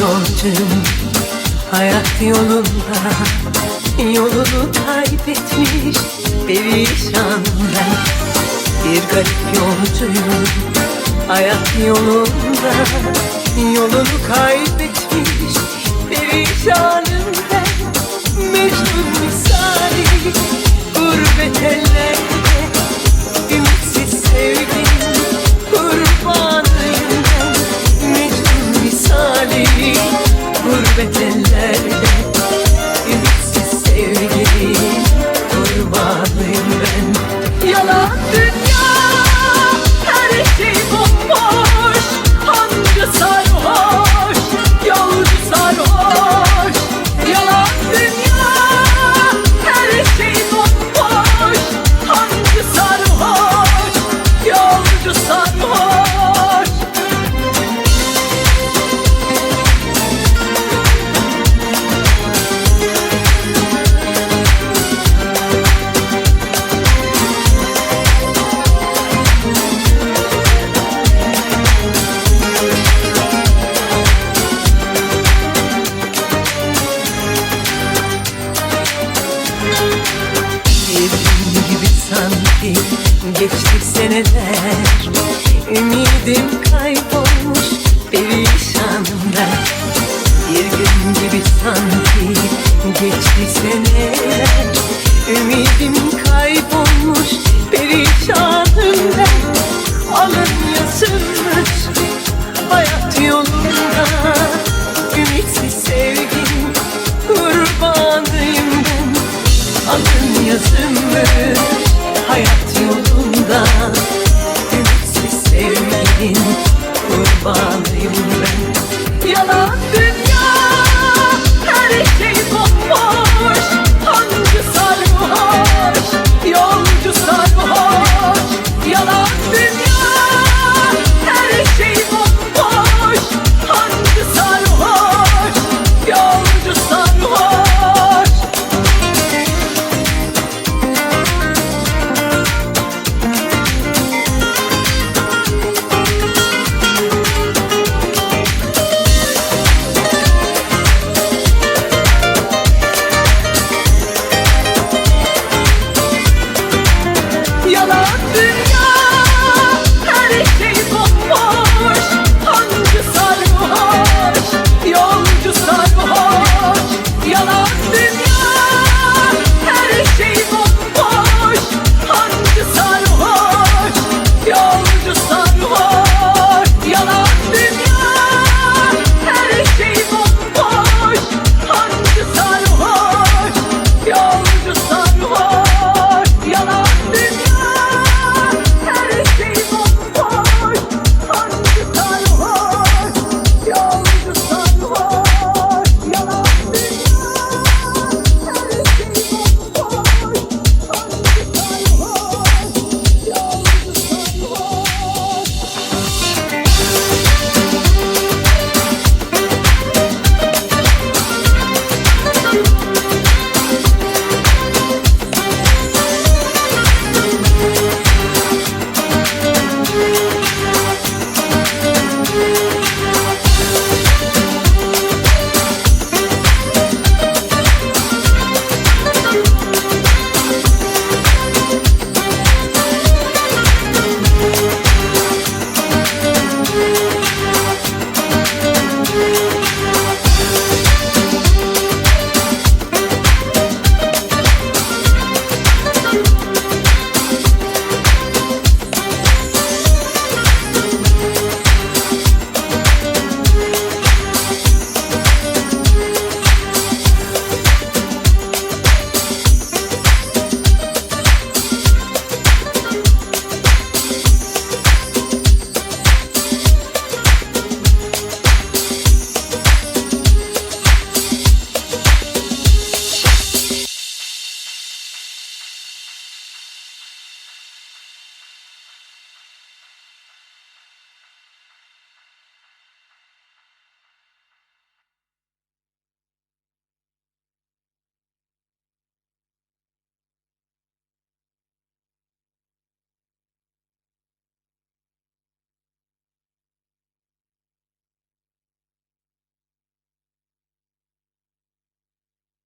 yolcuyum Hayat yolunda Yolunu kaybetmiş Perişan ben. Bir garip yolcuyum Hayat yolunda Yolunu kaybetmiş Perişanım ben. Mecnun misali Gurbet ellerde sanki geçti seneler. Ümidim kaybolmuş perişanım ben Bir gün gibi sanki geçti seneler. Ümidim kaybolmuş Nothing